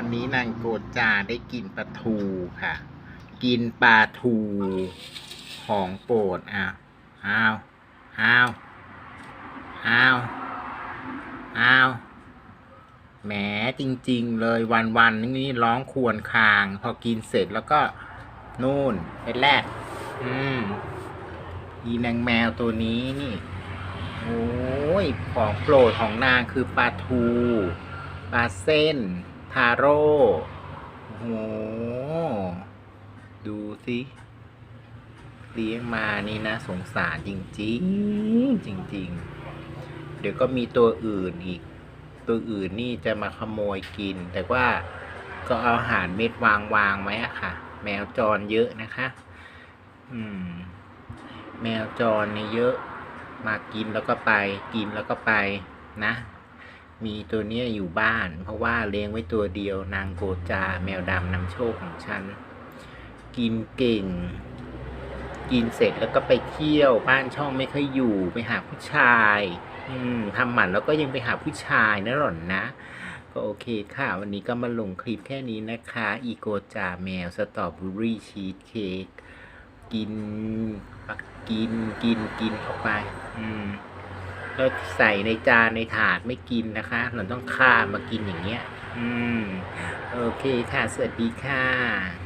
วันนี้นางโกจาได้กินปลาทูค่ะ กินปลาทูของโปรดอะอ้าวอ้าวอ้าวอ้าวแหมจริง ๆ เลยวันๆนี่ร้องควรคาง พอกินเสร็จแล้วก็นู่นไปแรก อืมอีนางแมวตัวนี้นี่ โอ้ยของโปรดของนางคือปลาทู ปลาเส้น ทาโร่โอ้โห ดูสิเลี้ยงมานี่นะสงสารจริงๆจริง ๆ เดี๋ยวก็มีตัวอื่นอีก ตัวอื่นนี่จะมาขโมยกิน แต่ว่าก็เอาอาหารเม็ดวางวางไว้อะค่ะ แมวจรเยอะนะคะ อืม แมวจรนี่เยอะ มากินแล้วก็ไป กินแล้วก็ไปนะ มีตัวเนี้ยอยู่บ้าน เพราะว่าเลี้ยงไว้ตัวเดียวนางโกจาแมวดำนำโชคของฉัน กินเก่ง กินเสร็จแล้วก็ไปเที่ยวบ้านช่องไม่ค่อยอยู่ไปหาผู้ชาย อืมทำหมันแล้วก็ยังไปหาผู้ชายนะหล่อนนะ ก็โอเคค่ะ วันนี้ก็มาลงคลิปแค่นี้นะคะ อีโกจาแมวสตรอเบอรี่ชีสเค้กกินกินกินกินเข้าไป อืม แล้วใส่ในจานในถาดไม่กินนะคะ เราต้องข้ามมากินอย่างเงี้ย อืม โอเคค่ะ สวัสดีค่ะ